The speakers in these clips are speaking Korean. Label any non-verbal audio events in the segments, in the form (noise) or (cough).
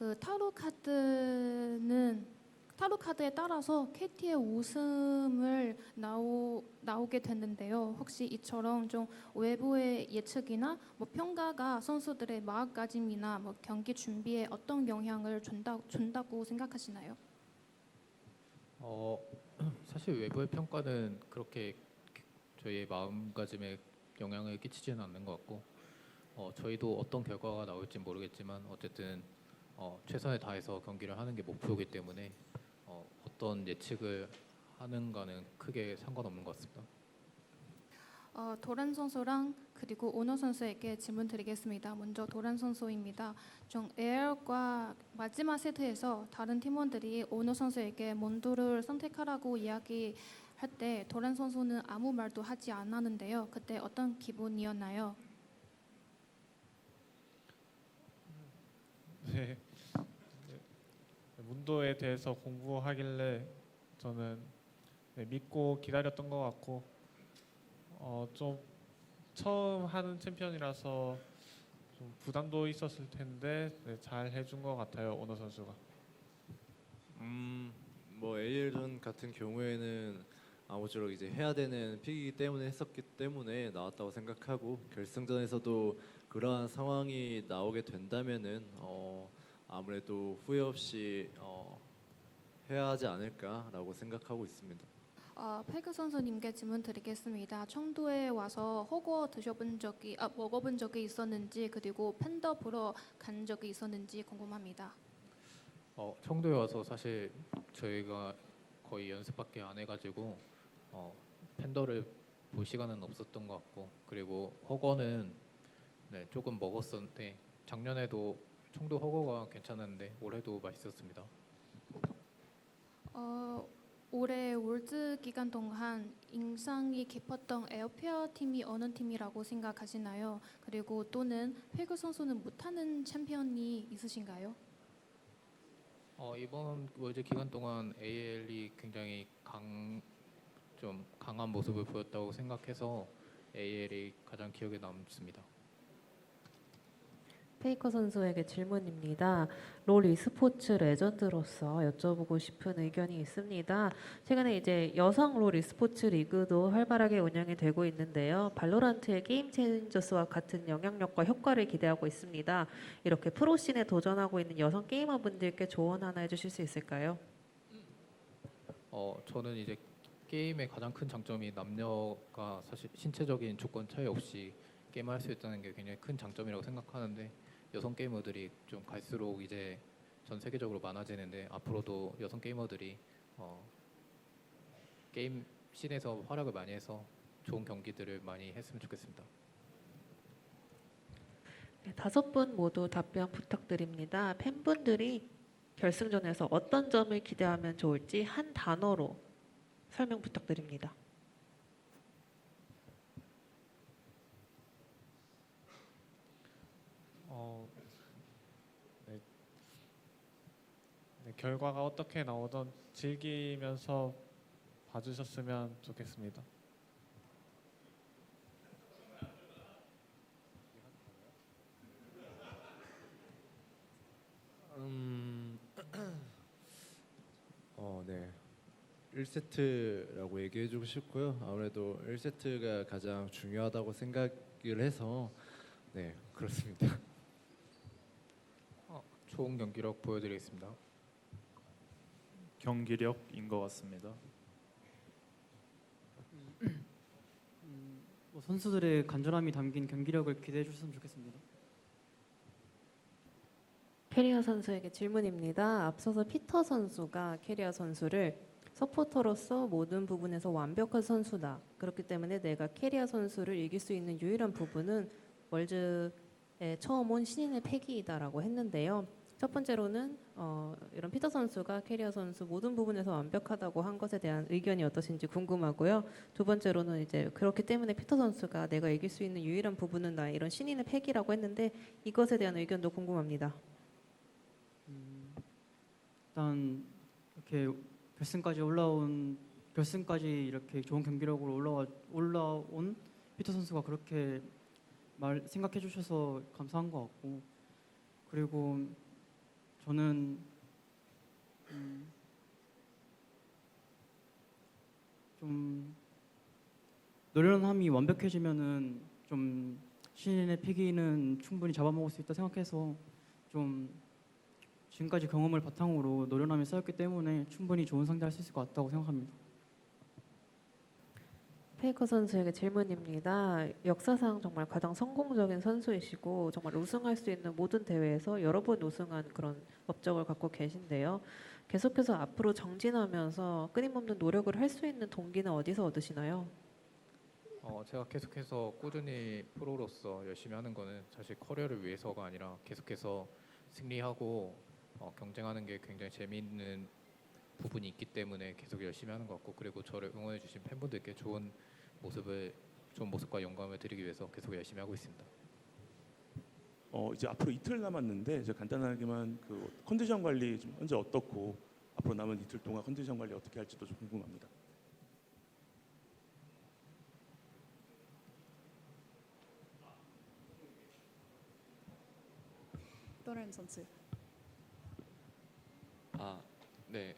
그 타로 카드는 타로 카드에 따라서 KT의 우승을 나오, 나오게 됐는데요. 혹시 이처럼 좀 외부의 예측이나 뭐 평가가 선수들의 마음가짐이나 뭐 경기 준비에 어떤 영향을 준다, 준다고 생각하시나요? 어 (clears throat) 사실 외부의 평가는 그렇게 저희의 마음가짐에 영향을 끼치지는 않는 것 같고 어, 저희도 어떤 결과가 나올지 모르겠지만 어쨌든 어, 최선을 다해서 경기를 하는 게 목표이기 때문에 어, 어떤 예측을 하는가는 크게 상관없는 것 같습니다. 어, 도란 선수랑 그리고 오너 선수에게 질문 드리겠습니다. 먼저 도란 선수입니다. 좀 에어과 마지막 세트에서 다른 팀원들이 오너 선수에게 몬도를 선택하라고 이야기 할 때 도란 선수는 아무 말도 하지 않았는데요. 그때 어떤 기분이었나요? 네. 네, 문도에 대해서 공부하길래 저는 네, 믿고 기다렸던 것 같고 어, 좀 처음 하는 챔피언이라서 좀 부담도 있었을 텐데 네, 잘 해준 것 같아요 오너 선수가. 음, 뭐 AL전 같은 경우에는 아무쪼록 이제 해야 되는 픽이기 때문에 했었기 때문에 나왔다고 생각하고 결승전에서도 그러한 상황이 나오게 된다면은 어, 아무래도 후회 없이 어, 해야 하지 않을까라고 생각하고 있습니다. 어, 페그 선수님께 질문 드리겠습니다. 청도에 와서 허거 드셔본 적이 아, 먹어본 적이 있었는지 그리고 팬더 보러 간 적이 있었는지 궁금합니다. 어, 청도에 와서 사실 저희가 거의 연습밖에 안 해가지고 어, 팬더를 볼 시간은 없었던 것 같고 그리고 허거는 네, 조금 먹었었는데 작년에도 청도 허거가 괜찮았는데 올해도 맛있었습니다. 어, 올해 월드 기간 동안 인상이 깊었던 에어페어 팀이 어느 팀이라고 생각하시나요? 그리고 또는 페그 선수는 못하는 챔피언이 있으신가요? 어, 이번 월드 기간 동안 AL이 굉장히 강, 좀 강한 모습을 보였다고 생각해서 AL이 가장 기억에 남습니다. 페이커 선수에게 질문입니다. 롤 e스포츠 레전드로서 여쭤보고 싶은 의견이 있습니다. 최근에 이제 여성 롤 e스포츠 리그도 활발하게 운영이 되고 있는데요. 발로란트의 게임 체인저스와 같은 영향력과 효과를 기대하고 있습니다. 이렇게 프로씬에 도전하고 있는 여성 게이머분들께 조언 하나 해주실 수 있을까요? 어, 저는 이제 게임의 가장 큰 장점이 남녀가 사실 신체적인 조건 차이 없이 게임할 수 있다는 게 굉장히 큰 장점이라고 생각하는데 여성 게이머들이 좀 갈수록 이제 전 세계적으로 많아지는데 앞으로도 여성 게이머들이 어, 게임 씬에서 활약을 많이 해서 좋은 경기들을 많이 했으면 좋겠습니다. 네, 다섯 분 모두 답변 부탁드립니다. 팬분들이 결승전에서 어떤 점을 기대하면 좋을지 한 단어로 설명 부탁드립니다. 어, 네. 네, 결과가 어떻게 나오든 즐기면서 봐주셨으면 좋겠습니다. 음, (clears throat) 어, 네. 1세트라고 얘기해주고 싶고요. 아무래도 1세트가 가장 중요하다고 생각을 해서 네 그렇습니다. 어, 좋은 경기력 보여드리겠습니다. 경기력인 것 같습니다. 뭐 선수들의 간절함이 담긴 경기력을 기대해 주셨으면 좋겠습니다. 캐리어 선수에게 질문입니다. 앞서서 피터 선수가 캐리어 선수를 서포터로서 모든 부분에서 완벽한 선수다. 그렇기 때문에 내가 캐리어 선수를 이길 수 있는 유일한 부분은 월즈에 처음 온 신인의 패기이다라고 했는데요. 첫 번째로는 어, 이런 피터 선수가 캐리어 선수 모든 부분에서 완벽하다고 한 것에 대한 의견이 어떠신지 궁금하고요. 두 번째로는 이제 그렇기 때문에 피터 선수가 내가 이길 수 있는 유일한 부분은 나 이런 신인의 패기라고 했는데 이것에 대한 의견도 궁금합니다. 음, 일단 이렇게 결승까지 올라온 결승까지 이렇게 좋은 경기력으로 올라와 올라온 피터 선수가 그렇게 말 생각해 주셔서 감사한 것 같고 그리고 저는 음, 좀 노련함이 완벽해지면은 좀 신인의 패기는 충분히 잡아먹을 수 있다 생각해서 좀 지금까지 경험을 바탕으로 노련함이 쌓였기 때문에 충분히 좋은 상대할 수 있을 것 같다고 생각합니다. 페이커 선수에게 질문입니다. 역사상 정말 가장 성공적인 선수이시고 정말 우승할 수 있는 모든 대회에서 여러 번 우승한 그런 업적을 갖고 계신데요. 계속해서 앞으로 정진하면서 끊임없는 노력을 할 수 있는 동기는 어디서 얻으시나요? 어, 제가 계속해서 꾸준히 프로로서 열심히 하는 거는 사실 커리어를 위해서가 아니라 계속해서 승리하고 어, 경쟁하는 게 굉장히 재미있는 부분이 있기 때문에 계속 열심히 하는 것 같고 그리고 저를 응원해 주신 팬분들께 좋은 모습을 좋은 모습과 영감을 드리기 위해서 계속 열심히 하고 있습니다. 어, 이제 앞으로 이틀 남았는데 이제 간단하게만 그 컨디션 관리 좀 현재 어떻고 앞으로 남은 이틀 동안 컨디션 관리 어떻게 할지도 좀 궁금합니다. 또는 선수. 아, 네.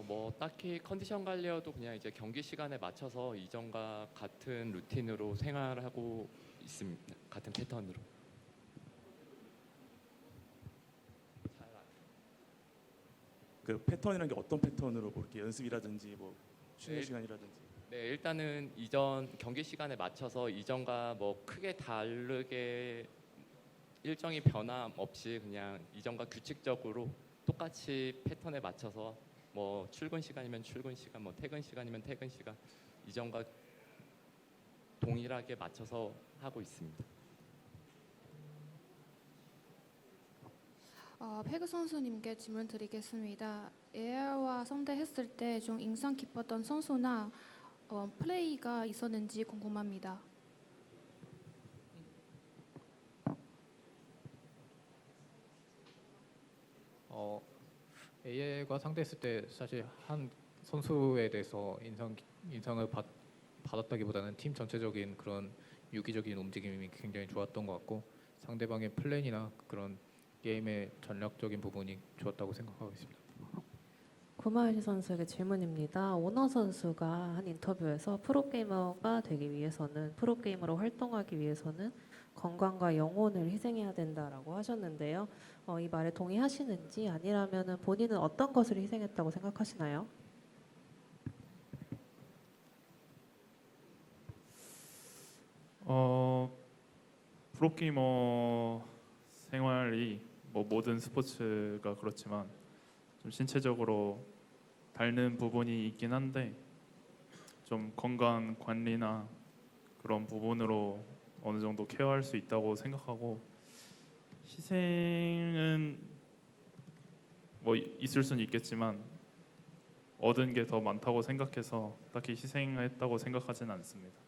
어, 뭐 딱히 컨디션 관리여도 그냥 이제 경기 시간에 맞춰서 이전과 같은 루틴으로 생활하고 있습니다. 같은 패턴으로. 그 패턴이라는 게 어떤 패턴으로 뭐 이렇게 연습이라든지 뭐 쉬는 네. 시간이라든지 네, 일단은 이전 경기 시간에 맞춰서 이전과 뭐 크게 다르게 일정이 변함 없이 그냥 이전과 규칙적으로 똑같이 패턴에 맞춰서 뭐 출근 시간이면 출근 시간, 뭐 퇴근 시간이면 퇴근 시간 이전과 동일하게 맞춰서 하고 있습니다. 어, 페그 선수님께 질문 드리겠습니다. AR와 상대했을 때 좀 인상 깊었던 선수나 어, 플레이가 있었는지 궁금합니다. 어, AI가 상대했을 때 사실 한 선수에 대해서 인상 인상을 받, 받았다기보다는 팀 전체적인 그런 유기적인 움직임이 굉장히 좋았던 것 같고 상대방의 플랜이나 그런 게임의 전략적인 부분이 좋았다고 생각하고 있습니다. 구마유시 선수에게 질문입니다. 오너 선수가 한 인터뷰에서 프로게이머가 되기 위해서는 프로게이머로 활동하기 위해서는 건강과 영혼을 희생해야 된다라고 하셨는데요. 어, 이 말에 동의하시는지 아니라면 본인은 어떤 것을 희생했다고 생각하시나요? 어 프로게이머 생활이 뭐 모든 스포츠가 그렇지만 좀 신체적으로 닳는 부분이 있긴 한데 좀 건강 관리나 그런 부분으로 어느 정도 케어할 수 있다고 생각하고 희생은 뭐 있을 수는 있겠지만 얻은 게 더 많다고 생각해서 딱히 희생했다고 생각하지는 않습니다.